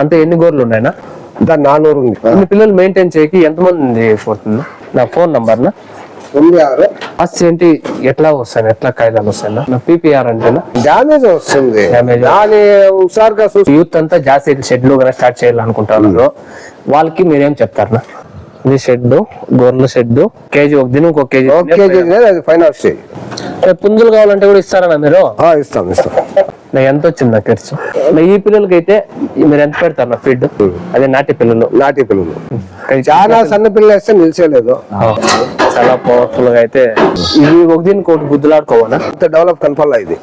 అంతే ఎన్ని గోర్లు ఉన్నాయనా దాని నాన్నూరు ఉంది ఇన్ని పిల్లలు మెయింటైన్ చేయకి ఎంతమంది పోతుంది? నా ఫోన్ నంబర్ నా? తొమ్మిది ఆరు. ఫస్ట్ ఏంటి? ఎట్లా వస్తాను ఎట్లా కాయిదాలు వస్తాయి? నా పీపీఆర్ అంటేనా? డ్యామేజ్ వస్తుంది. దాని హుషారుగా యూత్ అంతా జాస్తి షెడ్లు కూడా స్టార్ట్ చేయాలనుకుంటున్నారు వాళ్ళకి మీరేం చెప్తారు ఇది షెడ్ గొర్రెల షెడ్ కేజీ ఒక దినం ఒక కేజీ కేజీ ఫైనల్ స్టేజ్ పుంజులు కావాలంటే కూడా ఇస్తారా మీరు? ఇస్తాం ఇస్తాం. నా ఎంత వచ్చింది నా ఖర్చు నా ఈ పిల్లలకి అయితే మీరు ఎంత పెడతారు నా ఫీడ్? అదే నాటి పిల్లలు. నాటి పిల్లలు. చాలా సన్న పిల్లలు వేస్తే నిలిచేలేదు ఆ, చాలా పవర్ఫుల్గా అయితే ఇవి ఒక దీనికి ఒకటి గుద్దులాడుకోవాలా? అంత డెవలప్ కనపల్లా ఇది.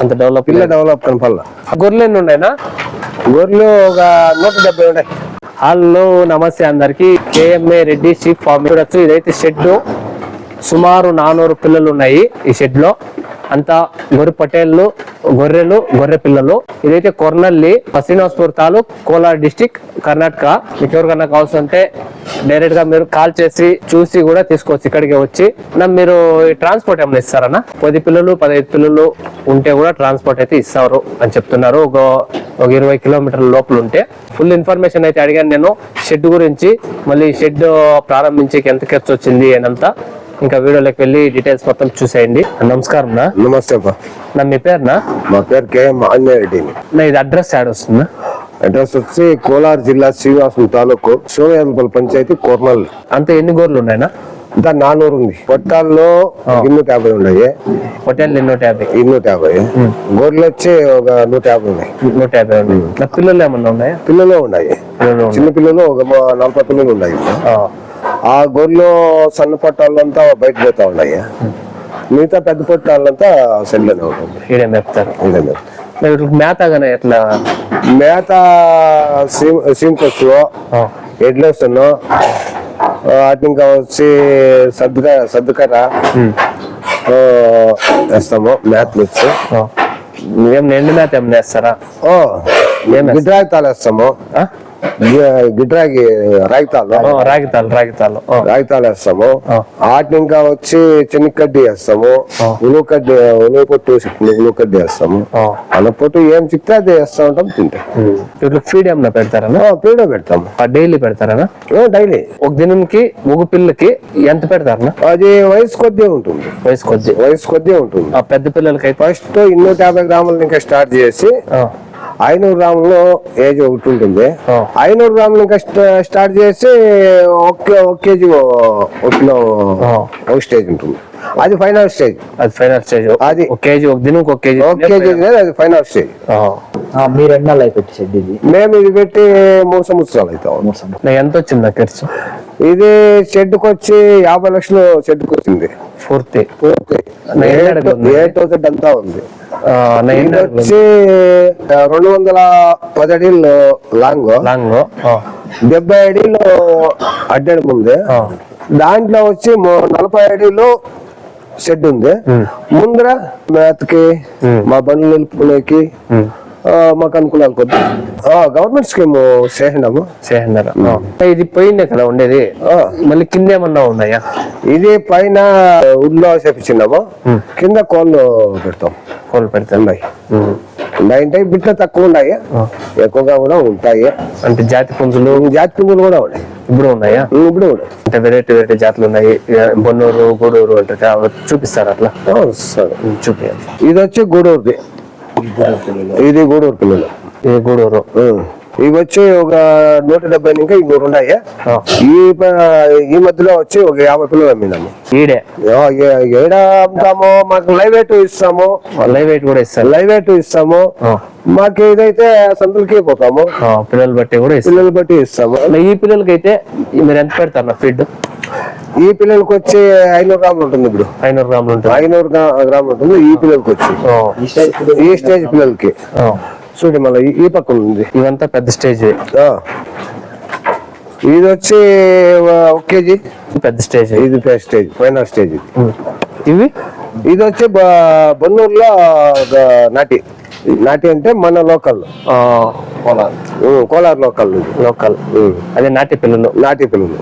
అంత డెవలప్ పిల్ల డెవలప్ కనపల్లా గొర్రెలు ఎన్ని ఉన్నాయినా గొర్రెలు ఒక నూట డెబ్బై ఉన్నాయి హలో నమస్తే అందరికి. కేఎంఏ రెడ్డి షీప్ ఫార్మ్ చూడొచ్చు ఇదైతే షెడ్ సుమారు నానూరు పిల్లలు ఉన్నాయి ఈ షెడ్లో అంతా గొర్రె పటేళ్ళు గొర్రెలు గొర్రె పిల్లలు. ఇదైతే కొర్నల్లి శ్రీనివాసపూర్ తాలూక్ కోలార్ డిస్టిక్ కర్ణాటక. మీకు ఎవరికన్నా కావాల్సి ఉంటే డైరెక్ట్గా మీరు కాల్ చేసి చూసి కూడా తీసుకోవచ్చు ఇక్కడికి వచ్చి. మీరు ట్రాన్స్పోర్ట్ ఏమైనా ఇస్తారన్నా? పది పిల్లలు పదహైదు పిల్లలు ఉంటే కూడా ట్రాన్స్పోర్ట్ అయితే ఇస్తారు అని చెప్తున్నారు. ఒక ఒక ఇరవై కిలోమీటర్ల లోపల ఉంటే. ఫుల్ ఇన్ఫర్మేషన్ అయితే అడిగాను నేను. షెడ్ గురించి మళ్ళీ షెడ్ ప్రారంభించేకి ఎంత ఖర్చు వచ్చింది అనంతా ఇంకా వీడియోలోకి వెళ్ళి డీటెయిల్స్ మొత్తం చూసేయండి. నమస్కారం నా. నమస్తే అబ్బా. నా మీ పేరునా మా పేరు కేఎం ఆంజనేయరెడ్డిని. నా ఇది అడ్రస్ యాడ్ వస్తుందా? అడ్రస్ వచ్చి కోలార్ జిల్లా శ్రీనివాసం తాలూకు సోమయాదపల్లి పంచాయతీ కోర్నల్ అంతే ఎన్ని గోర్లు ఉన్నాయినా? దాని నానూరు ఉంది పొట్టాల్లో ఇన్నూట యాభై ఉన్నాయి. హోటల్ నూట యాభై. ఇన్నూట యాభై. గొర్రెలు వచ్చి ఒక నూట యాభై ఉన్నాయి. నూట యాభై ఉన్నాయి పిల్లలు ఏమన్నా ఉన్నాయా? పిల్లలు ఉన్నాయి. చిన్న పిల్లలు ఒక నలభై పిల్లలు ఉన్నాయి. ఆ, గొర్రెలు సన్న పట్టాలంతా బయట పోతా ఉన్నాయి? మిగతా పెద్ద పట్టాలంతా సెల్లోనే ఉంటుంది ఈడే మేపుతారు. మేత ఎట్లా? మేత సీమ్ సీమ్కొచ్చు ఎడ్లేస్తాను వాటి ఇంకా వచ్చి సర్దుక సర్దుకర వేస్తాము మేతలు వచ్చి. ఏం ఎండు మేత ఏమన్నా వేస్తారా? ఓ ఏం గిడ్రాగి తాలు వేస్తాము గిడ్రాగి రాగితాలు రాగితాలు రాగితాలు. రాగితాలు వేస్తాము. వాటిని ఇంకా వచ్చి చెనిక్కడ్డి వేస్తాము. ఆ. ఉలువ కడ్డి ఉలువ పొట్టు ఉలువ కడ్డి వేస్తాము. అన్న పొట్టు ఏం చిక్తే అది వేస్తా ఉంటాం తింటాం. వీటికి ఫీడ్ ఏమన్నా పెడతారనా పీడ పెడతాము. డైలీ పెడతారనా డైలీ ఒక దినంకి ఒక పిల్లకి ఎంత పెడతారనా అది వయసు కొద్దీ ఉంటుంది. వయసు కొద్ది. వయసు కొద్దీ ఉంటుంది. ఆ పెద్ద పిల్లలకి ఫస్ట్ ఇన్నూట యాభై గ్రాములు ఇంకా స్టార్ట్ చేసి ఐనూరు గ్రాములు ఏజ్ ఒకటి ఉంటుంది. ఐనూరు గ్రాములు ఇంకా స్ట- స్టార్ట్ చేసి ఒక ఒక కేజీ ఒక కిలో. ఒక స్టేజ్ ఉంటుంది. అది ఫైనల్ స్టేజ్. అది ఫైనల్ స్టేజ్. అది. ఒక కేజీ ఒక దినం ఒక కేజీ. ఒక కేజీ అది ఫైనల్ స్టేజ్. ఆ. మీరు ఎన్ని షెడ్ ఇది? మేము ఇది పెట్టి మూడు సంవత్సరాలు అవుతాం ఎంత వచ్చింది ఖర్చు? ఇది షెడ్కి వచ్చి యాభై లక్షలు షెడ్కి వచ్చింది పూర్తి పూర్తి నా ఎన్ని అడుగులు ఉంది? ఏ టు జెడ్ అంతా ఉంది. వచ్చి రెండు వందల పది అడీలు లాంగ్ లాంగ్ డెబ్బై అడీలు అడ్డడి ఉంది. దాంట్లో వచ్చి నలభై అడీలు షెడ్ ఉంది. ముందర మేతకి మా బండ్లు నిలుపుకునేకి మాకు అనుకూలాలు కొద్ది గవర్నమెంట్ స్కీమ్ చేసినాము చేసినారు ఇది పోయిందే కదా ఉండేది. మళ్ళీ కింద ఏమన్నా ఉన్నాయా? ఇది పైన ఊళ్ళో చేపించినాము కింద కోళ్ళు పెడతాం. కోళ్ళు పెడతాను ఉన్నాయి. ఉన్నాయి అంటే బిడ్డ తక్కువ ఉన్నాయి. ఎక్కువగా కూడా ఉంటాయి. అంటే జాతి పుంజులు? జాతి పుంజులు కూడా ఉన్నాయి. ఇప్పుడు ఉన్నాయా? ఇప్పుడు కూడా అంటే వెరైటీ వెరైటీ జాతులు ఉన్నాయి. బొన్నూరు గూడూరు అంటే చూపిస్తారు అట్లా? చూపించాలి ఇది వచ్చి గూడూరుది. ఇది గూడూరు పిల్లలు. ఇది గూడూరు. ఇవి వచ్చి ఒక నూట డెబ్బై ఇంకా నూరు ఉన్నాయి. ఈ ఈ మధ్యలో వచ్చి ఒక యాభై పిల్లలు అమ్మినాము ఈడే? ఏడ అమ్ముతాము మాకు లైవ్ వెయిట్ ఇస్తాము. లైవ్ వెయిట్ కూడా ఇస్తారు. లైవ్ వెయిట్ ఇస్తాము. మాకు ఇదైతే సంతలకి పోతాము ఆ, పిల్లలు బట్టి కూడా పిల్లలు బట్టి ఇస్తాము. ఈ పిల్లలకి అయితే మీరు ఎంత పెడతారు నా ఫీడ్? ఈ పిల్లలకి వచ్చి ఐనూరు గ్రాములు ఉంటుంది ఇప్పుడు. ఐనూరు గ్రాములు ఉంటుంది. ఐనూరు గ్రా- గ్రాములు ఉంటుంది ఈ పిల్లలకి వచ్చి. ఈ స్టేజ్ పిల్లలకి. చూడండి మళ్ళీ ఈ- పక్కన ఉంది. ఇవంతా పెద్ద స్టేజ్. ఇది వచ్చి ఒక కేజీ. పెద్ద స్టేజ్ ఇది స్టేజ్ ఫైనల్ స్టేజ్ ఇది. ఇవి? ఇది వచ్చి బొన్నూరులో నాటి. నాటి అంటే మన లోకల్. ఆ, కోలార్. Local local. అదే నాటి పిల్లలు నాటి పిల్లలు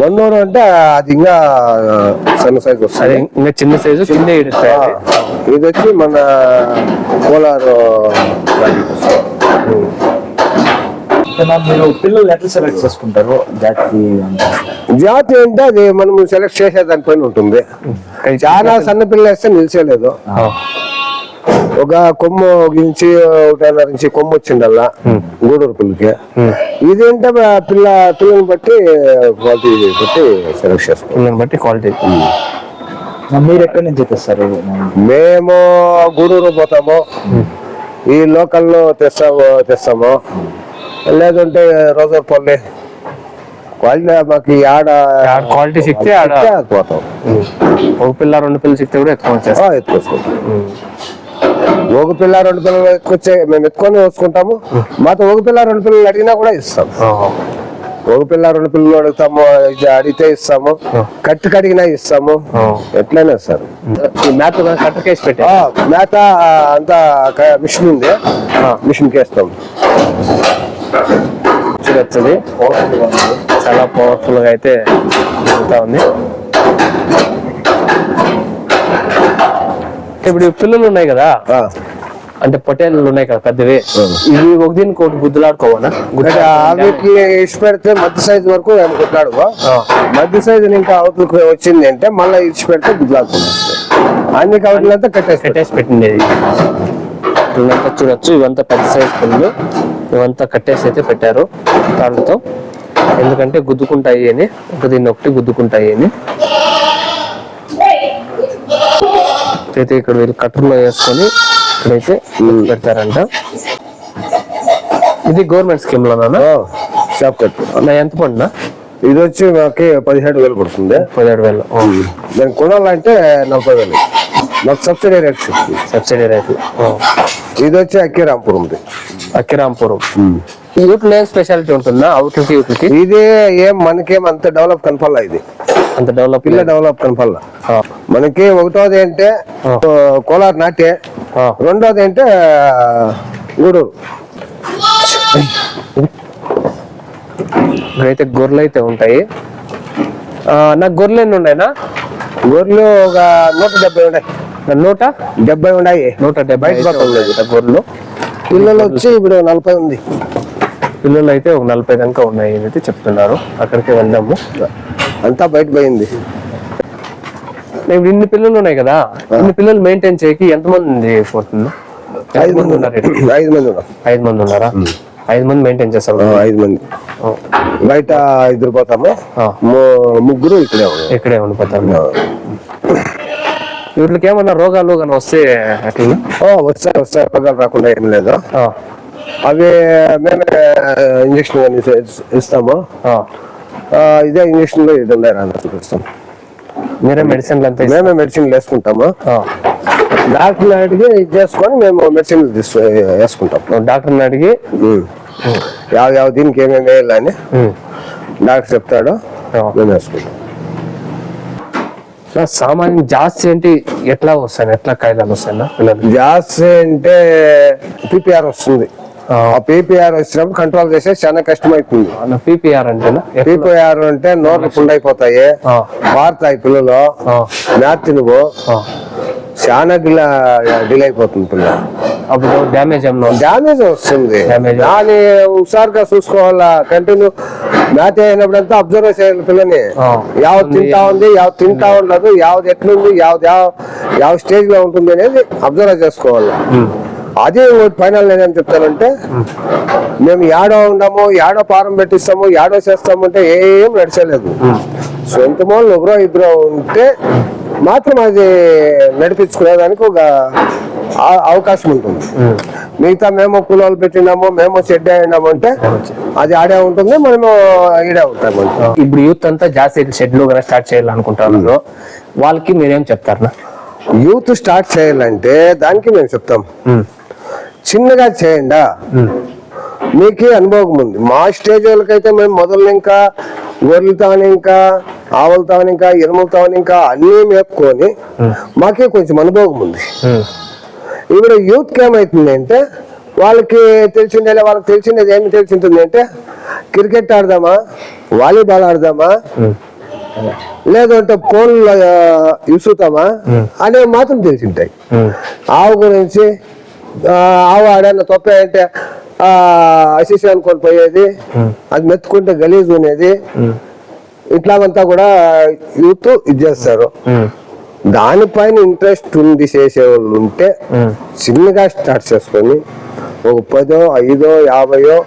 బొన్నూరు అంటే అది ఇంకా సన్న సైజ్ అదే వస్తుంది ఇంకా చిన్న సైజు చిన్న ఇది వచ్చి మన కోలార్ మీరు పిల్లలు ఎట్లా సెలెక్ట్ చేసుకుంటారు? జాతి జాతి అంటే అది మనం సెలెక్ట్ చేసే దానిపైన ఉంటుంది. చాలా సన్న పిల్ల వేస్తే నిలిచేలేదు ఒక కొమ్ము గించి ఒకటిన్నర ఇంచి కొమ్ము వచ్చిండల్లా గూడూరు పిల్లకి. ఇదేంటే పిల్ల పిల్లని బట్టి క్వాలిటీ బట్టి సెలెక్ట్ చేస్తాం పిల్లని బట్టి క్వాలిటీ. మీరు ఎక్కడి నుంచి తెస్తారు? మేము గూడూరు పోతాము. ఈ లోకల్లో తెస్తాము తెస్తాము. లేదంటే రోజుపల్లి క్వాలిటీ మాకు ఈ ఆడ ఆడ quality సిక్కితే ఆడ- పోతాం. ఒక పిల్ల రెండు పిల్లలు సిక్తే కూడా ఎక్కువ ఎత్తుకొచ్చుకుంటాం ఒక పిల్ల రెండు పిల్లలు ఎత్తుకొచ్చే మేము ఎత్తుకొని వచ్చుకుంటాము మాతో ఒక పిల్ల రెండు పిల్లలు అడిగినా కూడా ఇస్తాం ఒక పిల్ల రెండు పిల్లలు అడుగుతాము ఇది అడిగితే ఇస్తాము. కట్టి కడిగినా ఇస్తాము. ఎట్లయినా సార్. ఈ మ్యాప్ కట్టకేసి పెట్టా ఆ, మేత అంతా మిషన్ ఉంది. మిషన్ వేస్తాం చూడొచ్చది చాలా పవర్ఫుల్గా అయితే జరుగుతా ఉంది. ఇప్పుడు పిల్లలు ఉన్నాయి కదా. అంటే పొటేళ్ళు ఉన్నాయి కదా పెద్దవి ఇవి ఒక దీనికి ఒకటి ఆ వీటిని ఇచ్చి పెడితే మధ్య సైజు వరకు ఆ. మధ్య సైజు ఇంకా అవతలకు వచ్చింది అంటే మళ్ళీ ఇచ్చి పెడితే గుడ్లాడుతుంది అన్ని కవట్లంతా కట్టేసి కట్టేసి పెట్టింది. ఇవంతా చూడొచ్చు ఇవంతా పెద్ద సైజ్ పుల్లు ఇవంతా కట్టేసి అయితే పెట్టారు. తాళ్ళతో ఎందుకంటే గుద్దుకుంటాయి అని ఒక దీన్ని ఒకటి గుద్దుకుంటాయి అని. అయితే ఇక్కడ వీళ్ళు కట్టర్లో వేసుకొని ఇక్కడైతే పెడతారంట. ఇది గవర్నమెంట్ స్కీమ్ లోనా షాప్ కట్టు. నా ఎంత పడినా ఇది వచ్చి మాకి పదిహేడు వేలు పడుతుంది. పదిహేడు వేలు. దాన్ని కొనాలంటే నలభై వేలు. మాకు సబ్సిడీ రేట్ సబ్సిడీ రేట్లు. ఇది వచ్చి అక్కిరాంపురం ఈ వీటిలో ఏం స్పెషాలిటీ ఉంటుందా? అవుట్లకి వీటికి ఇది ఏం మనకేం అంత డెవలప్ కనపల్లా ఇది. అంత డెవలప్ పిల్ల డెవలప్ కనపల్లా మనకి ఒకటోది అంటే. కోలార్ నాటే రెండోది అంటే గూడూరు ఇక్కడైతే గొర్రెలు అయితే ఉంటాయి. నాకు గొర్రెలు ఎన్ని ఉన్నాయినా గొర్రెలు ఒక నూట డెబ్బై ఉన్నాయి. నూట? డెబ్బై ఉన్నాయి. నూట డెబ్బై గొర్రెలు. పిల్లలు వచ్చి ఇప్పుడు నలభై ఉంది. పిల్లలు అయితే ఒక నలభై దాకా ఉన్నాయి అని అయితే చెప్తున్నారు. అక్కడికి వెళ్దాము. అంతా బయట పోయింది ఇన్ని పిల్లలు ఉన్నాయి కదా ఇన్ని పిల్లలు మెయింటైన్ చేయకి ఎంతమంది పోతుంది ఐదు మంది ఉన్నారు? ఐదు మంది ఉన్నారు. ఐదు మంది ఉన్నారా? ఐదు మంది మెయింటైన్ చేస్తారు. ఆ, ఐదు మంది. బయట ఇద్దరు పోతాము. ముగ్గురు ఇక్కడే ఇక్కడే ఉండిపోతారు. వీటికి ఏమన్నా రోగాలు కానీ వస్తే అట్లా? వస్తాయి వస్తాయి. పగలు రాకుండా ఏం లేదు. అవి మేమే ఇంజక్షన్ కానీ ఇస్తాము? ఇదే ఇంజక్షన్లో ఇది ఉండే రాని చూపిస్తాం. మీరే మెడిసిన్లు అంతా? మేమే మెడిసిన్ వేసుకుంటాము? ఆ. డాక్టర్ అడిగి ఇది చేసుకొని మేము మెడిసిన్ తీసు వేసుకుంటాం. డాక్టర్ని అడిగి. యావ యావ దీనికి ఏమేమి వేయాలని డాక్టర్ చెప్తాడు. మేము వేసుకుంటాం. సామాన్యం జాస్తి ఏంటి ఎట్లా వస్తాయి? ఎట్లా కాయలాలు వస్తాయి పిల్లలు జాస్తి అంటే పీపీఆర్ వస్తుంది. పీపీఆర్ వచ్చినప్పుడు కంట్రోల్ చేసే చాలా కష్టమవుతుంది పీపీఆర్ అంటేనా? పీపీఆర్ అంటే నోర్లు పుండైపోతాయి. ఆ. పారుతాయి పిల్లలు తినువు ఆ. చాలా డిలే డిలే అయిపోతుంది పిల్ల. అప్పుడు డ్యామేజ్ డ్యామేజ్ వస్తుంది. దాన్ని హుషారుగా చూసుకోవాలా? కంటిన్యూ మ్యాథ్ అయినప్పుడంతా అబ్జర్వ్ చేయాలి పిల్లని. యావత్ తింటా ఉంది యావత్ తింటా ఉండదు యావత్ ఎట్లుంది యావత్ యావ యావ స్టేజ్లో ఉంటుంది అనేది అబ్జర్వ్ చేసుకోవాలి. అదే ఫైనల్ నేనేం చెప్తానంటే మేము యాడో ఉండము యాడో పారం పెట్టిస్తాము యాడో చేస్తాము అంటే ఏం నడిచలేదు. సొంత వాళ్ళు ఒకరో ఇద్దరు ఉంటే మాత్రం అది నడిపించుకునేదానికి ఒక అవకాశం ఉంటుంది. మిగతా మేము కూలోళ్ళు పెట్టినాము మేము షెడ్ అయినాము అంటే అది ఆడే ఉంటుంది మనము ఈడే ఉంటాము ఇప్పుడు యూత్ అంతా జాస్తి షెడ్లు కూడా స్టార్ట్ చేయాలనుకుంటున్నారు వాళ్ళకి మీరేం చెప్తారు యూత్ స్టార్ట్ చేయాలంటే దానికి మేము చెప్తాం. చిన్నగా చేయండా? మీకే అనుభవం ఉంది. మా స్టేజ్ వాళ్ళకైతే మేము మొదలు ఇంకా గొర్రెలతో ఇంకా ఆవులతో ఇంకా ఎనుములతో ఇంకా అన్నీ మేపుకొని మాకే కొంచెం అనుభవం ఉంది. ఇప్పుడు యూత్కి ఏమవుతుంది అంటే వాళ్ళకి తెలిసిండే వాళ్ళకి తెలిసిండేది ఏమి తెలిసింటుంది అంటే క్రికెట్ ఆడదామా? వాలీబాల్ ఆడదామా? లేదంటే ఫోన్లో ఇసుతామా? అనేవి మాత్రం తెలిసింటాయి. ఆవు గురించి ఆ, ఆవు ఆడన్న తప్పే అంటే అసిసి అనుకొని పోయేది. అది మెత్తుకుంటే గలీజ్ ఉండేది. ఇట్లావంతా కూడా యూత్ ఇది చేస్తారు. దానిపైన ఇంట్రెస్ట్ ఉంది చేసే వాళ్ళు ఉంటే చిన్నగా స్టార్ట్ చేసుకొని ఒక పదో ఐదో యాభయో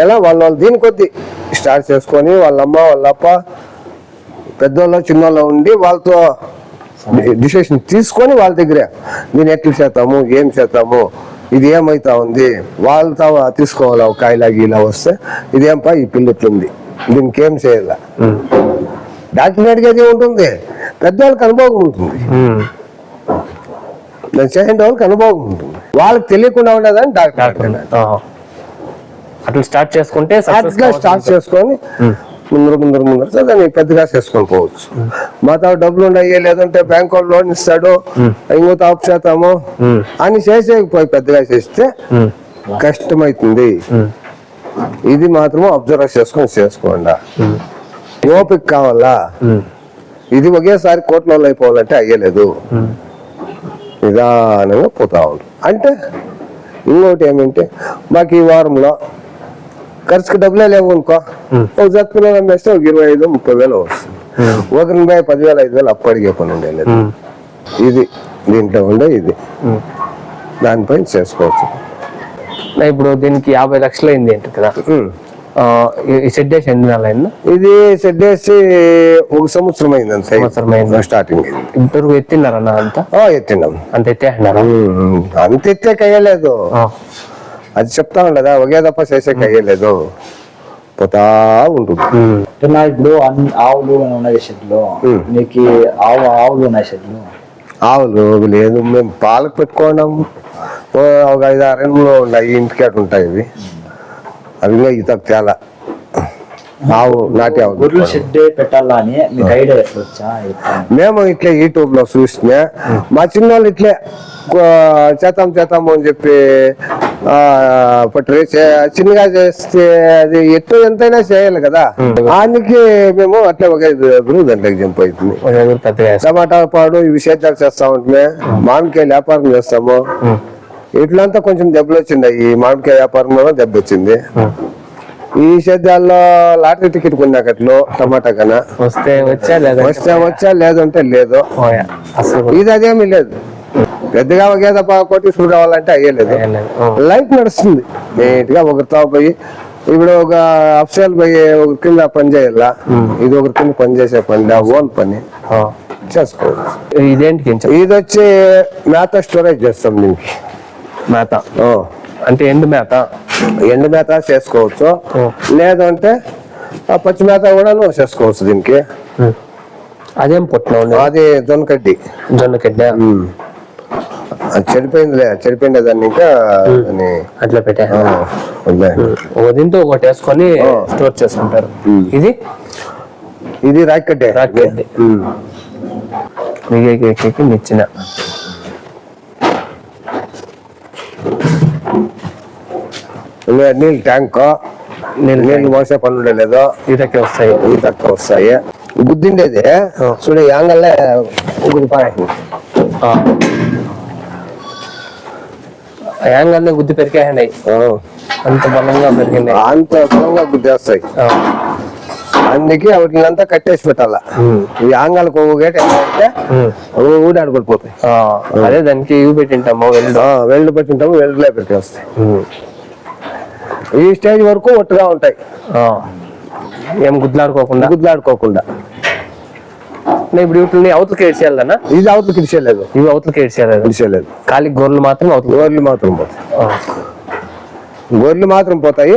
ఎలా వాళ్ళ వాళ్ళు దీని కొద్ది స్టార్ట్ చేసుకొని వాళ్ళమ్మ వాళ్ళప్ప పెద్దోళ్ళు చిన్నోళ్ళు ఉండి వాళ్ళతో డిసిషన్ తీసుకొని వాళ్ళ దగ్గరే. దీన్ని ఎట్లా చేద్దాము ఏం చేద్దాము ఇది ఏమైతా ఉంది? వాళ్ళతో తీసుకోవాలి ఒక కాయలా గీలా వస్తే ఇదేంపా ఈ పిల్ల ఇట్లుంది. దీనికి ఏం చేయాల డాక్టర్ అడిగేది ఉంటుంది. పెద్దవాళ్ళకి అనుభవం ఉంటుంది. దాన్ని వాళ్ళకి అనుభవం ఉంటుంది. వాళ్ళకి తెలియకుండా ఉండదని డాక్టర్. అట్లా స్టార్ట్ చేసుకుంటే స్టార్ట్ చేసుకొని ముందర ముందర ముందర. దాన్ని పెద్దగా చేసుకొని పోవచ్చు. మా తావు డబ్బులు ఉన్నాయి లేదంటే బ్యాంక్ వాళ్ళు లోన్ ఇస్తాడు ఇంకో తాపు చేస్తాము అని చేసేకపోయి పెద్దగా చేస్తే కష్టమవుతుంది ఇది మాత్రం అబ్జర్వ్ చేసుకొని చేసుకోండి. ఓపిక కావాలా? ఇది ఒకేసారి కోట్లలో అయిపోవాలంటే అయ్యలేదు. నిదానంగా పోతా ఉంటుంది అంటే ఇంకోటి ఏమంటే మాకు ఈ వారంలో ఖర్చుకి డబ్బులే లేవు అనుకో. ఒక జత పిల్లలు అమ్మేస్తే ఒక ఇరవై ఐదు ముప్పై వేలు వస్తుంది. ఒకరిని పోయి పదివేలు ఐదు వేలు అప్పు అడిగే పని ఉండేది. ఇది దీంట్లో ఉండే ఇది. దానిపైన చేసుకోవచ్చు. ఇప్పుడు దీనికి యాభై లక్షలు అయింది ఏంటి కదా? వేసి ఎన్ని నెలలు అయిందా? ఇది సెట్ ఒక సంవత్సరం అయింది అంతే. సంవత్సరం అయింది. స్టార్టింగ్ ఇంతవరకు ఎత్తిన్నారన్న అంతా? ఆ, ఎత్తినాం అంత ఎత్తేసినారా అంత ఎత్తే కయ్యలేదు. అది చెప్తా ఉండదా ఒకే తప్ప చేసే కయ్యలేదు పోతా ఉంటుంది. నా ఇప్పుడు ఆవులు ఉన్నాయి షెడ్లో. నీకు ఆవు ఆవులు ఉన్నాయి షెడ్లు? ఆవులు లేదు. మేము పాలకు పెట్టుకోవడం ఒక ఐదు ఆరు ఉన్నాయి ఇంటికి అటు ఉంటాయి ఇవి. అవి ఇంకా ఈతకు తేలా. ఆవు నాటి ఆవు గొర్రెల షెడ్ పెట్టాలా అని మీకు ఐడియా వచ్చా? మేము ఇట్లే యూట్యూబ్లో చూసిన మా చిన్నోళ్ళు ఇట్లే చేద్దాం చేద్దాము అని చెప్పి ఆ, పట్టు చే- చిన్నగా చేస్తే అది ఎట్టు ఎంతైనా చేయాలి కదా. దానికి మేము అట్లే ఒక ఐదుగురు దాంట్లోకి జంప్ అవుతుంది. టమాటా పాడు ఇవి సేద్యాలు చేస్తా ఉంటే మామిడికాయ వ్యాపారం చేస్తాము. ఇట్లంతా కొంచెం దెబ్బలు వచ్చింది ఈ మామిడికాయ వ్యాపారంలో దెబ్బ వచ్చింది. ఈ సేద్యాల్లో లాటరీ టికెట్ కొన్నాకట్లు టమాటా కన్నా. వస్తే వచ్చా లేదా? వస్తే వచ్చా లేదంటే లేదు. ఇది అదేమీ లేదు. పెద్దగా ఒక గేద కోటీశ్వరు రావాలంటే అయ్యలేదు. లైఫ్ నడుస్తుంది. నీట్గా ఒకరితో పోయి ఇప్పుడు ఒక అఫ్సల్ పోయి ఒకరి కింద పని చేయాల? ఇది ఒకరి కింద పని చేసే పని ఓన్ పని. చేసుకోవచ్చు. చెప్పు ఇది వచ్చి మేత స్టోరేజ్ చేస్తాం దీనికి. మేత. అంటే ఎండు మేత? ఎండు మేత చేసుకోవచ్చు. లేదంటే ఆ పచ్చి మేత కూడా చేసుకోవచ్చు దీనికి. అదేం పుట్టిన అది జొన్నకడ్డి. జొన్న గడ్డ ఉమ్. అది చెడిపోయిందిలే చెడిపోయింది దాన్ని ఇంకా అట్లా పెట్టా. దీంతో ఒకటి వేసుకొని స్టోర్ చేసుకుంటారు. ఇది? ఇది రాకెట్టే రాకెట్టే. మీకు నిచ్చిన ఇంకా నీళ్ళు ట్యాంక్ నీళ్ళు నీళ్ళు మోసే పని ఉండలేదు ఇటకే వస్తాయి. తక్కువ వస్తాయి. గుద్దిండేది చూడ యాంగల్లే యాంగల్ని గుద్ది పెరిగాయండి. అంత బలంగా పెరిగింది. అంత బలంగా గుద్దేస్తాయి. అందుకే వాటిని కట్టేసి పెట్టాల. ఈ యాంగల్కి ఒక గేట అంటే ఊడాడుకొని ఆ, అదే దానికి ఇవి పెట్టింటాము వెళ్ళు. వెల్డ్ పెట్టింటాము వెల్డ్లే పెట్టేస్తాయి. ఈ స్టేజ్ వరకు ఒట్టుగా ఉంటాయి. ఏం గుద్లాడుకోకుండా? గుద్లాడుకోకుండా. ఇప్పుడు వీటిని అవతలకి ఏడ్చేయాలన్నా? ఇది అవతలకి ఇడిచేయలేదు ఇవి అవతలకి ఏడ్చేయాలి ఇడిచేయలేదు కాలికి గొర్రెలు మాత్రం అవతల గొర్రెలు మాత్రం పోతాయి. గొర్రెలు మాత్రం పోతాయి.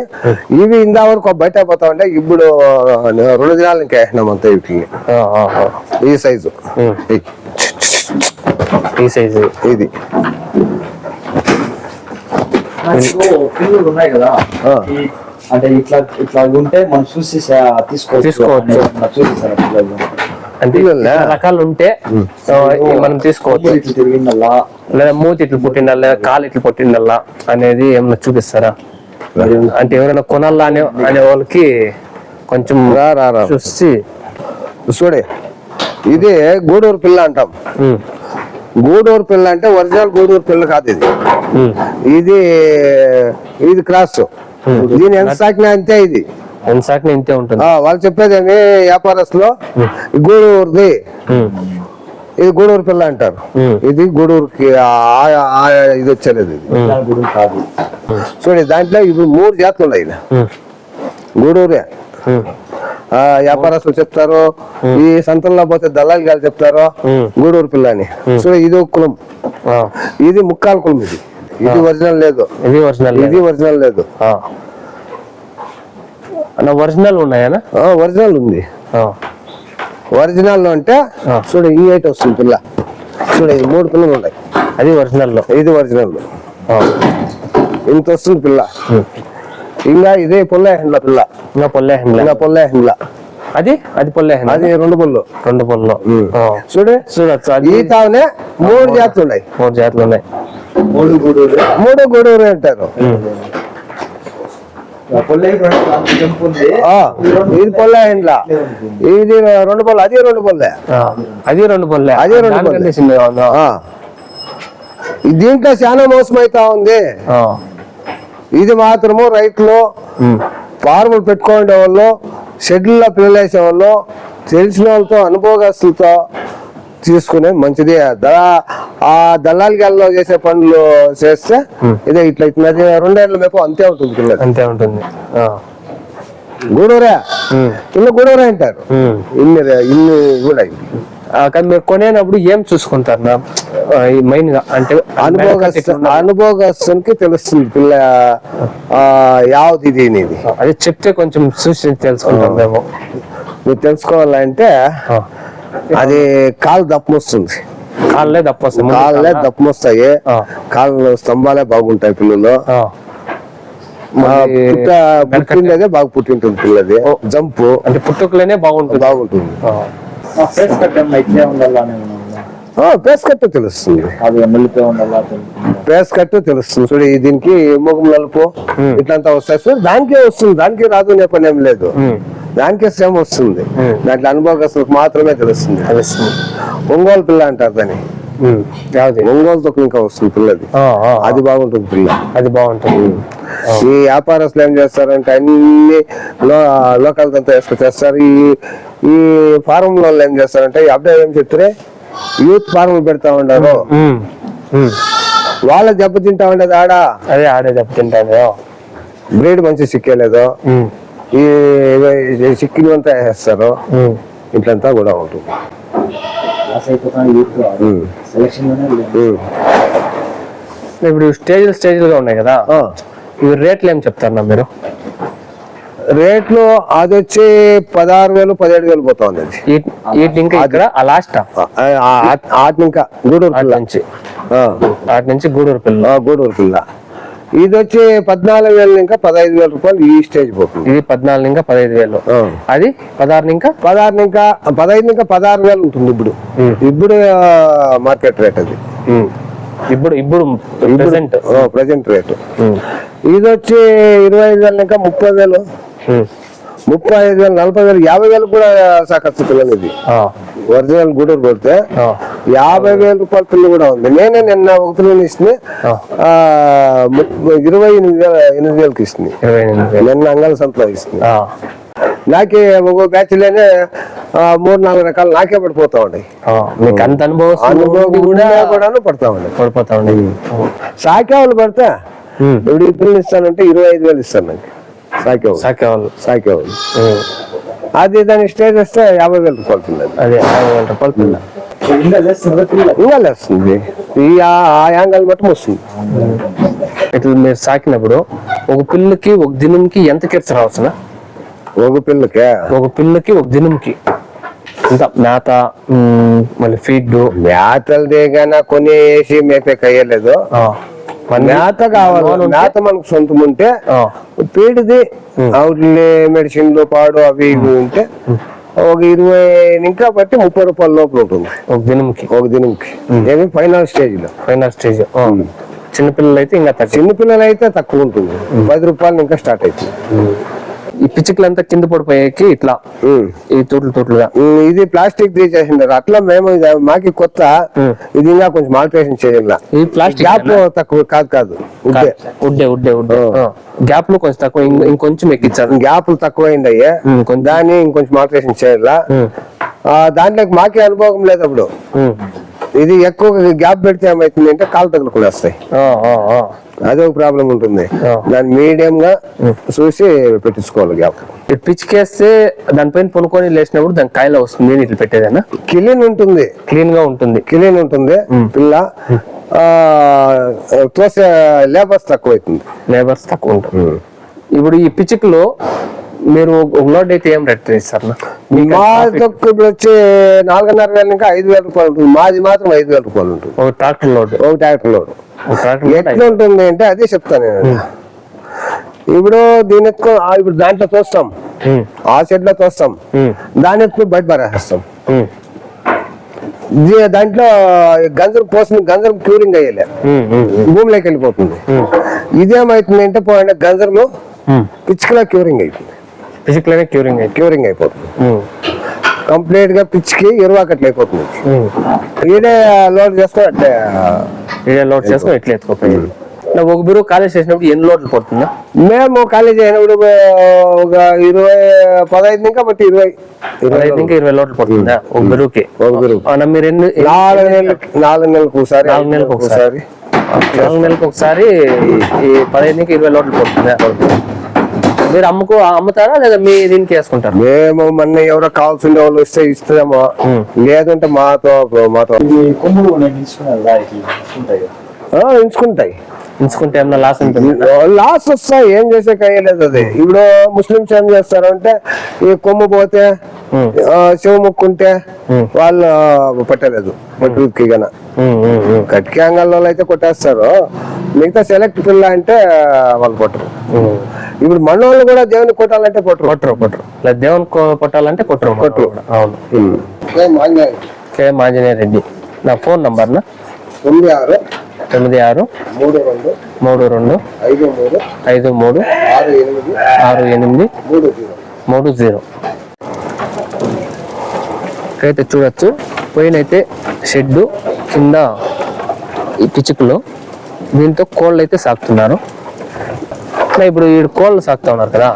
ఇవి ఇందా వరకు బయట పోతా ఉంటే ఇప్పుడు రెండు దినాలు ఇంకా వేసినాం అంతా వీటిని. ఈ సైజు. ఈ సైజు. ఇది. పిల్లలు ఉన్నాయి కదా. అంటే ఇట్లా ఇట్లా ఉంటే మనం చూసి తీసుకోవచ్చు పిల్లలు. అంటే రకాలు ఉంటే మనం తీసుకోవచ్చు. లేదా మూతి ఇట్లు పుట్టిండల్లా లేదా కాలు ఇట్లు పుట్టిండల్లా అనేది ఏమన్నా చూపిస్తారా? అంటే ఎవరైనా కొనాలా అనే అనే వాళ్ళకి కొంచెం చూసి చూడే ఇది గూడూరు పిల్ల అంటాం. గూడూరు పిల్ల అంటే ఒరిజినల్ గూడూరు పిల్ల కాదు ఇది. ఇది ఇది క్రాస్. దీని ఎంత సాకినా అంతే ఇది. ఎంత సాకినా ఇంతే ఉంటుంది. ఆ, వాళ్ళు చెప్పేదేమి వ్యాపారస్తులు? గూడూరుది. ఉమ్. ఇది గూడూరు పిల్ల అంటారు. ఇది గూడూరుకి ఆ- ఆ ఇది వచ్చలేదు ఇది. చూడండి దాంట్లో ఇప్పుడు మూడు జాతులు ఉన్నాయి. గూడూరే. వ్యాపారస్తులు చెప్తారు. ఈ సంతల్లో పోతే దళాలు గారు చెప్తారు. గూడూరు పిల్ల అని సో ఇది ఒక కులం. ఇది ముక్కాల కులం ఇది. ఇది ఒరిజినల్ లేదు. ఇది ఒరిజినల్ ఇది ఒరిజినల్ లేదు. అన్న ఒరిజినల్ ఉన్నాయనా ఆ, ఒరిజినల్ ఉంది. ఆ. ఒరిజినల్ అంటే. చూడ ఈ ఎయిట్ వస్తుంది పిల్ల. చూడ ఈ మూడు పిల్లలు ఉన్నాయి. అది ఒరిజినల్లో. ఇది ఒరిజినల్. ఇంత వస్తుంది పిల్ల. ఇంకా ఇదే పొల్ల హెండ్ల పిల్ల. ఇంకా పొల్లే హెండ్ల. ఇంకా పొల్ల హెండ్ల. అది? అది పొల్లే అది రెండు పళ్ళు రెండు పొల్లో. చూడు చూడొచ్చు ఈ తావునే మూడు. జాతులు ఉన్నాయి. మూడు జాతులు ఉన్నాయి. మూడు గూడూరు అంటారు. ఇది పొల్ల హెండ్ల ఇది రెండు పళ్ళు అది రెండు ఆ. అది రెండు పొల్లే. అది రెండు పొల్లే. దీంట్లో చాలా మోసం అవుతా ఉంది. ఆ. ఇది మాత్రము రైతులు ఉమ్. ఫార్ములు పెట్టుకునే వాళ్ళు షెడ్యూల్లో పిల్లలు వేసే వాళ్ళు తెలిసిన వాళ్ళతో అనుభవస్తులతో తీసుకునే మంచిది. ఆ దళాలి గల్లో చేసే పనులు చేస్తే ఇదే ఇట్లా ఇట్లా అది రెండేళ్ళ మేపు అంతే ఉంటుంది పిల్లలు అంతే ఉంటుంది. ఆ. గూడూరే. పిల్ల గూడూరే అంటారు. ఇన్ని ఇన్ని కూడా కానీ మీరు కొనేటప్పుడు ఏం చూసుకుంటారు? నా మెయిన్గా అంటే అనుభవస్తు అనుభవస్తునికి తెలుస్తుంది పిల్ల ఆ, యావది ఇది అనేది. అది చెప్తే కొంచెం చూసి తెలుసుకుంటాం మేము. మీరు తెలుసుకోవాలంటే. అది కాలు దప్పం వస్తుంది కాళ్ళే తప్పొస్తాయి ముందు కాళ్ళే కాళ్ళ. దప్పం వస్తాయి ఆ. కాళ్ళు స్తంభాలే బాగుంటాయి పిల్లలు ఆ. ఆ, మరి పుట్ట పుట్టిండేదే బాగా పుట్టింటుంది పిల్లది. జంపు. అంటే పుట్టుకలేనే బాగుంటుంది. బాగుంటుంది. పేస్ కట్టు తెలుస్తుంది. పేస్ కట్టు తెలుస్తుంది? చూడు ఈ దీనికి ముఖం నలుపు ఇట్లంతా వస్తాయి. చూడు దానికే వస్తుంది. దానికి రాదు అనే పని ఏం లేదు. దానికే శ్రమ వస్తుంది. దాంట్లో అనుభవస్తులకు మాత్రమే తెలుస్తుంది. ఒంగోలు పిల్ల అంటారు దాన్ని. ఒంగోలు తొక్కు ఇంకా వస్తుంది పిల్లది. అది బాగుంటుంది పిల్ల. అది బాగుంటుంది. ఈ వ్యాపారస్తులు ఏం చేస్తారంటే అన్ని లోకల్ అంతా వేసుకొచ్చేస్తారు ఈ ఈ ఫారం లో ఏం చేస్తారంటే అబ్బాయి ఏం చెప్తారే? యూత్ ఫార్మ్ పెడతా. ఉమ్. వాళ్ళ దెబ్బతింటా ఉండేది ఆడ? అదే ఆడే దెబ్బతింటాను బ్రీడ్ మంచి సిక్కేలేదు. ఈ సిక్కినంతా వేస్తారు. ఇట్లంతా కూడా ఉంటుంది. ఇప్పుడు స్టేజ్ స్టేజ్లుగా ఉన్నాయి కదా. ఇవి రేట్లు ఏం చెప్తారన్నా మీరు? రేట్లు అది వచ్చి పదహారు వేలు పదిహేడు వేలు పోతా ఉంది అది. ఇంకా ఇక్కడ ఆ లాస్ట్ ఆటి ఇంకా గూడూరు పిల్ల. నుంచి. ఆ. వాటి నుంచి గూడూరు పిల్ల. ఆ, గూడూరు పిల్ల. ఇది వచ్చి పద్నాలుగు వేలు ఇంకా పదహైదు వేల రూపాయలు ఈ స్టేజ్ పోతుంది. ఇది పద్నాలుగు ఇంకా పదహైదు వేలు. అది పదహారు ఇంకా? పదహారు ఇంకా పదహైదు ఇంకా పదహారు వేలు ఉంటుంది ఇప్పుడు. ఇప్పుడు మార్కెట్ రేట్ అది. ఇప్పుడు ఇప్పుడు ప్రెసెంట్ ప్రజెంట్ రేట్. ఇది వచ్చి ఇరవై ఐదు వేలు ఇంకా ముప్పై వేలు. ముప్పై ఐదు వేలు నలభై వేలు యాభై వేలు కూడా సాకచ్చు పిల్లలు ఇది ఒరిజినల్ గూడూరు కొడితే యాభై వేల రూపాయల పిల్ల కూడా ఉంది. నేనే నిన్న ఒక పిల్లని ఇస్తుంది ఇరవై ఎనిమిది వేల ఎనిమిది వేలకి ఇస్తుంది నిన్న సంతలో ఇస్తుంది ఆ. నాకే ఒక బ్యాచ్లోనే ఆ, మూడు నాలుగు రకాలు నాకే పడిపోతా ఉన్నాయి. మీకు అంత అనుభవం అనుభవం కూడా కూడాను పడతా ఉన్నాయి. పడిపోతా ఉండే సాకేవాళ్ళు పడితే ఉమ్. ఇప్పుడు పిల్లలు ఇస్తానంటే ఇరవై ఐదు వేలు ఇస్తాను నాకు. సాకేవాళ్ళు సాకేవాళ్ళు సాకేవాళ్ళు. అది దాని స్టేజ్ వస్తే యాభై వేలు రూపాయలు పిల్లలు అదే ఐదు వేల రూపాయలు పిల్ల ఇంకా ఇంకా లేస్తుంది ఈ ఆ- యాంగల్ మట్టం వస్తుంది. ఇట్లా మీరు సాకినప్పుడు ఒక పిల్లకి ఒక దినంకి ఎంత ఖర్చు రావచ్చునా ఒక పిల్లకే? ఒక పిల్లకి ఒక దినంకి. ఇంత మేత మళ్ళీ ఫీడ్ మేతలు దిగానా కొన్ని వేసి మేపే కయ్యలేదు. మేత కావాలి. మేత మనకు సొంతం ఉంటే పీడిది అవుట్లే మెడిసిన్లు పాడు అవి ఇవి ఉంటే ఒక ఇరవై ఇంకా బట్టి ముప్పై రూపాయల లోపల ఉంటుంది. ఒక దినంకి. ఒక దినంకి. ఏమి ఫైనల్ స్టేజ్లో ఫైనల్ స్టేజ్. చిన్నపిల్లలు అయితే ఇంకా తక్కువ. చిన్న పిల్లలు అయితే తక్కువ ఉంటుంది. పది రూపాయలు ఇంకా స్టార్ట్ అవుతుంది. ఈ పిచ్చుకలంతా కింద పడిపోయేకి ఇట్లా. ఈ తూట్లు తూట్లుగా. ఇది ప్లాస్టిక్ తీసేసిండారు అట్లా మేము మాకి కొత్త. ఇది ఇంకా కొంచెం ఆల్టరేషన్ చేయాల. ఇది ప్లాస్టిక్ గ్యాప్ తక్కువ కాదు కాదు ఉడ్డే. ఉడ్డే ఉడ్డే గ్యాప్లో కొంచెం తక్కువ ఇంకొ- ఇంకొంచెం ఎక్కించారు గ్యాప్లు తక్కువైందయ్యే. ఉమ్, కొంచెం. దాన్ని ఇంకొంచెం ఆల్టరేషన్ చేయాలా. దాంట్లోకి మాకే అనుభవం లేదు అప్పుడు. ఇది ఎక్కువ గ్యాప్ పెడితే ఏమైతుంది అంటే కాలు తగులుకుని వస్తాయి ఆ, ఆ, ఆ. అదే ఒక ప్రాబ్లం ఉంటుంది. దాన్ని మీడియం గా చూసి పెట్టించుకోవాలి గ్యాప్. పిచ్చికేస్తే దానిపైన పొనుకొని లేచినప్పుడు దాని కాయలో వస్తుంది అని ఇట్లా పెట్టేదేనా? కిలిన్ ఉంటుంది. క్లీన్గా ఉంటుంది. కిలిన్ ఉంటుంది. పిల్ల తోసే లేబర్స్ తక్కువ అవుతుంది లేబర్స్ తక్కువ ఉంటుంది. ఇప్పుడు ఈ పిచ్చుకలో మీరు లోడ్ అయితే ఏం రేట్ ఇస్తారు మా ఇప్పుడు వచ్చి నాలుగున్నర వేల ఇంకా ఐదు వేల రూపాయలు ఉంటుంది. మాది మాత్రం ఐదు వేల రూపాయలు ఉంటుంది. ఒక ట్రాక్టర్ లోడ్ ఒక ట్రాక్టర్ లోడ్ ఎట్లా ఉంటుంది అంటే అదే చెప్తాను నేను. ఇప్పుడు దీని ఇప్పుడు దాంట్లో తోస్తాం. ఉమ్, ఆ షెడ్లో తోస్తాం. ఉమ్, దాని ఎత్తుకుని బయట పారేస్తాం దాంట్లో గంజరం పోసిన గంజరం క్యూరింగ్ అయ్యలే. భూమిలోకి వెళ్ళిపోతుంది. ఇదేమైతుంది అంటే పోయిన గంజరము. పిచ్చికిలా క్యూరింగ్ అవుతుంది పిచ్చుకలోనే క్యూరింగ్ అయితే క్యూరింగ్ అయిపోతుంది. కంప్లీట్గా పిచ్చికి ఇరువాకట్లు అయిపోతుంది. ఉమ్. ఈడే లోడ్ చేసుకొని అంటే ఇదే లోడ్ చేసుకొని ఎట్లా ఎత్తుకోపోయింది నాకు ఒక బిరువు కాలేజ్ చేసినప్పుడు ఎన్ని లోడ్లు పడుతుందా? మేము కాలేజీ అయినప్పుడు ఒక ఇరవై పదహైదు ఇంకా బట్టి ఇరవై. ఇరవై ఇంకా ఇరవై లోడ్లు పడుతుందా? ఒక బిరువుకి? ఒక. అవునా మీరు ఎన్ని నాలుగు నెలలకి నాలుగు నెలలకు ఒకసారి నాలుగు నెలలకు ఒకసారి. నాలుగు నెలలకు ఒకసారి ఈ పదహైదు ఇరవై లోడ్లు పడుతుందా. మీరు అమ్ముకో అమ్ముతారా లేదా మీ దీనికి వేసుకుంటారు? మేము మొన్న ఎవరో కావాల్సిన వాళ్ళు వస్తే ఇస్తామో. లేదంటే మాతో మాతో ఎంచుకుంటాయి ఎంచుకుంటే ఏమన్నా లాస్ ఉంటుంది? లాస్ వస్తాయి ఏం చేసే కయ్యలేదు అది. ఇప్పుడు ముస్లిమ్స్ ఏం చేస్తారు అంటే ఈ కొమ్ము పోతే శివ ముక్కుంటే వాళ్ళు పట్టలేదు బక్రీద్కి గన కట్కి అంగల్లో అయితే కొట్టేస్తారు. మిగతా సెలెక్ట్ పిల్ల అంటే వాళ్ళు కొట్టరు. ఇప్పుడు మన వాళ్ళు కూడా దేవుని కొట్టాలంటే కొట్టరు. కొట్టరు కొట్టరు. దేవుని కొట్టాలంటే కొట్టరు కొట్టరు. అవును. కే ఆంజనేయ రెడ్డి. నా ఫోన్ నంబర్ నా తొమ్మిది ఆరు తొమ్మిది ఆరు మూడు రెండు మూడు రెండు ఐదు మూడు ఐదు మూడు ఆరు ఎనిమిది ఆరు ఎనిమిది మూడు జీరో. మూడు జీరో. అయితే చూడొచ్చు పోయినైతే షెడ్ కింద ఈ పిచ్చుకలు దీంతో కోళ్ళు అయితే సాకుతున్నారు ఇప్పుడు ఈ కోళ్ళు సాకుతా ఉన్నారు కదా?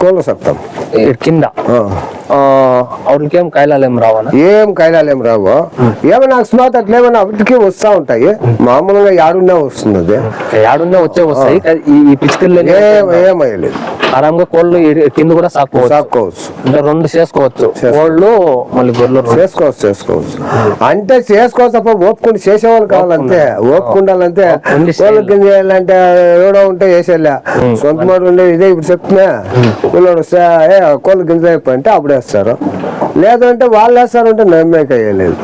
కోళ్ళు సత్తం ఈ కింద. ఆ, వాటికేం కాయలాలు ఏం ఏం రావు ఏమైనా అకస్మాత్ అట్లా ఏమైనా అప్పటికి వస్తా ఉంటాయి మామూలుగా యాడున్నా వస్తుంది అది ఏడున్నా వచ్చే వస్తాయి ఈ పిచ్చుకల్లో ఏమయ్యలేదు ఆరాంగా కోళ్ళు కింద కూడా సాకుకోవచ్చు సాక్కోవచ్చు అంటే రెండు చేసుకోవచ్చు కోళ్ళు మళ్ళీ గొర్రెలు. చేసుకోవచ్చు చేసుకోవచ్చు అంటే చేసుకోవచ్చు తప్ప ఓపుకుండి చేసేవాళ్ళు కావాలంతే ఓపుకుండాలంతే ఓపుకుండి కోళ్ళ కింద చేయాలంటే ఎవడో ఉంటే చేసేలే సొంత మాట ఉండే ఇదే ఇప్పుడు చెప్తున్నా పిల్లడు వస్తే కోళ్ళ గింజ అయిపోయి అంటే అప్పుడు వేస్తారు లేదంటే వాళ్ళు వేస్తారంటే నమ్మేక వేయలేదు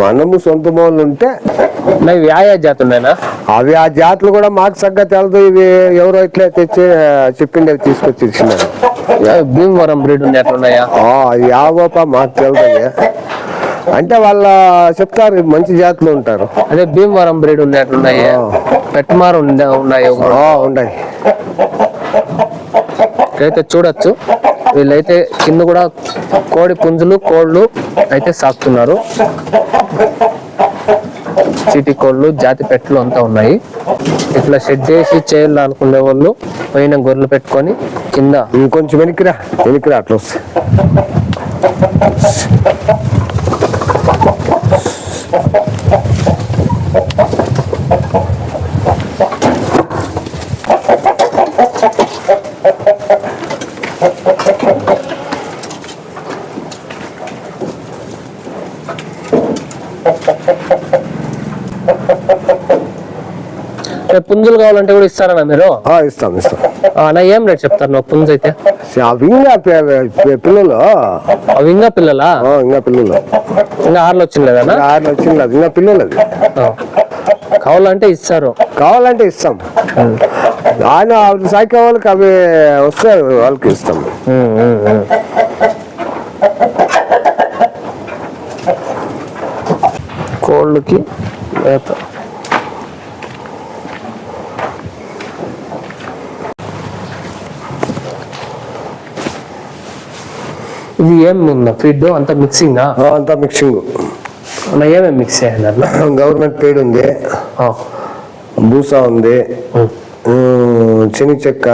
మనము సొంత మూలు ఉంటే ఇవి ఆయా అవి ఆ జాతులు కూడా మాకు సగ్గా తెలదు. ఇవి ఎవరో ఇట్లా తెచ్చి చెప్పిండి అవి తీసుకొచ్చి ఇచ్చినారు. భీమవరం బ్రీడ్ అది యావోప మాకు తెలియదు అంటే వాళ్ళ చెప్తారు మంచి జాతులు ఉంటారు. అదే భీమవరం బ్రీడ్ ఉంది అట్లున్నాయి? పెట్టమారు ఉన్నాయి? ఉన్నాయి. అయితే చూడొచ్చు. వీళ్ళైతే కింద కూడా కోడి పుంజులు కోళ్ళు అయితే సాకుతున్నారు. చీటి కోళ్ళు జాతి పెట్టలు అంతా ఉన్నాయి. ఇట్లా షెడ్ చేసి వేసి చేయాలనుకునే వాళ్ళు పైన గొర్రెలు పెట్టుకొని కింద ఇంకొంచెం వెనక్కిరా వెనక్కిరా అట్లా వస్తాయి పుంజులు కావాలంటే కూడా ఇస్తారన్నా మీరు? ఇస్తాం ఇస్తాం. ఏం రేట్ చెప్తారు నాకు పుంజు అయితే? పి- పిల్లలు అవి ఇంకా పిల్లలా? ఇంకా పిల్లలు. ఇంకా ఆరులు వచ్చిండలేదన్నా ఇంకా ఆరు వచ్చింది ఇంకా పిల్లలు అది. కావాలంటే ఇస్తారు. కావాలంటే ఇస్తాం. ఆయన సాకే వాళ్ళకి అవి వస్తే వాళ్ళకి ఇస్తాం. కోళ్ళకి మేత ఇది ఏం ఉందా? ఫీడ్ అంతా మిక్సింగ్? అంతా మిక్సింగ్. ఏమేమి మిక్స్ చేయాలి గవర్నమెంట్ పేడ్ ఉంది. బూసా ఉంది. శనగ చెక్క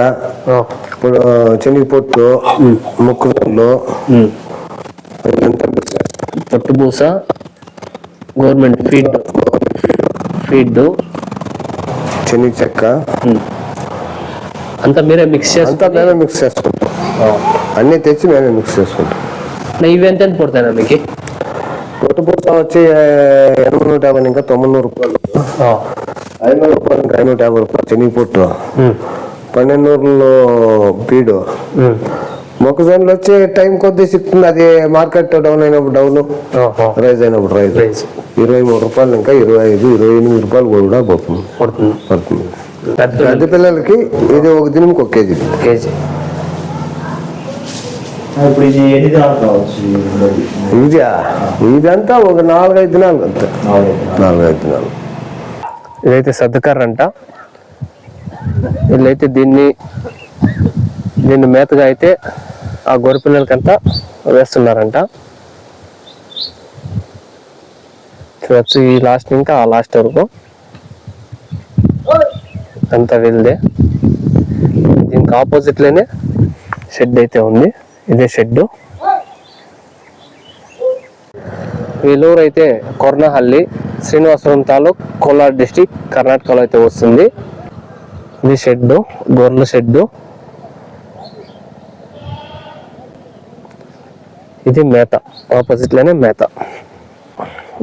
ఇప్పుడు శనగ పొట్టు చేస్తాం. పొట్టు పూస గవర్నమెంట్ ఫీడ్ ఫీడ్. శనగ చెక్క. అంతా మీరే మిక్స్ అంతా మేమే మిక్స్ చేసుకుంటాం. అన్నీ తెచ్చి మేమే మిక్స్ చేసుకుంటాం. ఇవి ఎంత ఎంత పడతాయి మీకు? పొట్టు పూస వచ్చి ఎనభై నూట యాభై ఇంకా తొమ్మిది నూరు రూపాయలు. ఐదు రూపాయలు ఇంకా ఐనూట యాభై రూపాయలు శనగ పొట్టు. పన్నెండు పీడు ఉమ్. మొక్కజొన్నలు వచ్చి టైం కొద్దీ చెప్తుంది అది మార్కెట్ డౌన్ అయినప్పుడు డౌన్. రైజ్ అయినప్పుడు రైజ్. ఇరవై మూడు రూపాయలు ఇంకా ఇరవై ఐదు ఇరవై ఎనిమిది రూపాయలు కూడా పోతుంది పడుతుంది. పడుతుంది. పెద్ద పెద్ద పిల్లలకి ఇది ఒక దినంకి ఒక కేజీ. కేజీ. ఇప్పుడు ఇది ఎన్ని దినాలు కావచ్చు? ఈ ఉండేది? ఇదా ఇదంతా ఒక నాలుగైదు దినాలు అంతే. నాలుగైదు దినాలు. ఇదైతే సర్దుకర్ర అంట వీళ్ళైతే దీన్ని దీన్ని మేతగా అయితే ఆ గొర్రె పిల్లలకంతా వేస్తున్నారంట. చూడొచ్చు ఈ లాస్ట్ ఇంకా ఆ లాస్ట్ వరకు. అంతా వీళ్ళదే. దీనికి ఆపోజిట్లోనే షెడ్ అయితే ఉంది. ఇదే షెడ్ వేలూరు అయితే కొర్నహల్లి శ్రీనివాసపురం తాలూక్ కోలార్ డిస్టిక్ కర్ణాటకలో అయితే వస్తుంది. ఇది షెడ్ గొర్రెల షెడ్ ఇది మేత ఆపోజిట్లోనే మేత.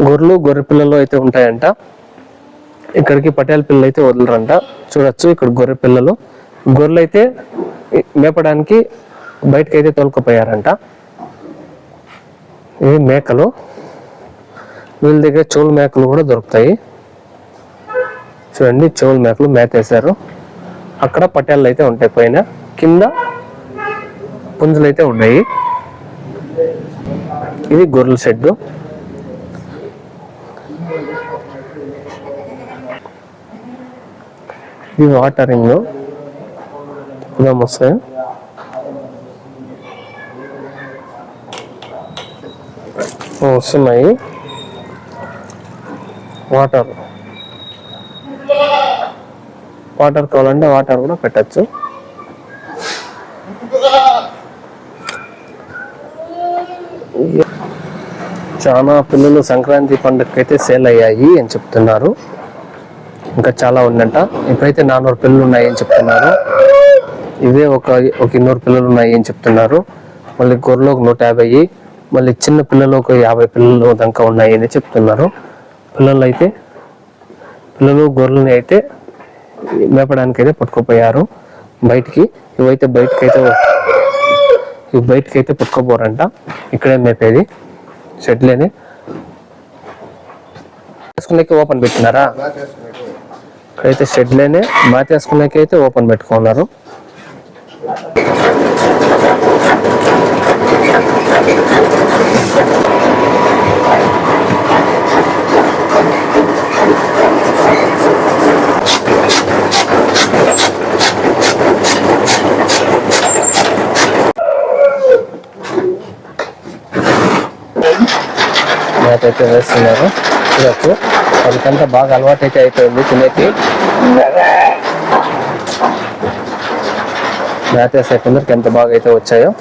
గొర్రెలు గొర్రె పిల్లలు అయితే ఉంటాయంట. ఇక్కడికి పటేల్ పిల్లలు అయితే వదలరంట. చూడొచ్చు ఇక్కడ గొర్రె పిల్లలు. గొర్రెలు అయితే మేపడానికి బయటకు అయితే తోలుకుపోయారంట. ఇవి మేకలు వీళ్ళ దగ్గర చెవులు మేకలు కూడా దొరుకుతాయి. చూడండి చెవులు మేకలు మేత వేశారు అక్కడ పట్టేళ్ళు అయితే ఉంటాయి పైన కింద పుంజులు అయితే ఉన్నాయి. ఇది గొర్రెల షెడ్డు. ఇది వాటరింగ్. ఇలా వస్తాయి వస్తున్నాయి. వాటర్. వాటర్ కావాలంటే వాటర్ కూడా పెట్టచ్చు. చాలా పిల్లలు సంక్రాంతి పండుగకి అయితే సేల్ అయ్యాయి అని చెప్తున్నారు. ఇంకా చాలా ఉందంట. ఇప్పుడైతే నాన్నూరు పిల్లలు ఉన్నాయి అని చెప్తున్నారు. ఇవే ఒక ఒక ఇన్నూరు పిల్లలు ఉన్నాయి అని చెప్తున్నారు. మళ్ళీ గొర్రెలు ఒక నూట యాభై మళ్ళీ చిన్న పిల్లలు ఒక యాభై పిల్లలు దాకా ఉన్నాయి అని చెప్తున్నారు. పిల్లలు అయితే పిల్లలు గొర్రెలని అయితే మేపడానికి అయితే పట్టుకుపోయారు. బయటికి ఇవైతే బయటకి అయితే ఇవి బయటకి అయితే పట్టుకోపోరంట. ఇక్కడే మేపేది షెడ్లేనే. వేసుకునేకి ఓపెన్ పెట్టినారా? ఇక్కడైతే షెడ్లేనే బాత్ వేసుకునేకి అయితే ఓపెన్ పెట్టుకున్నారు. అయితే వేస్తున్నారు. చూడచ్చు. వాళ్ళకంతా బాగా అలవాటు అయితే అయిపోయింది తినేకి. మేత వేసే ఎంత బాగా అయితే వచ్చాయో.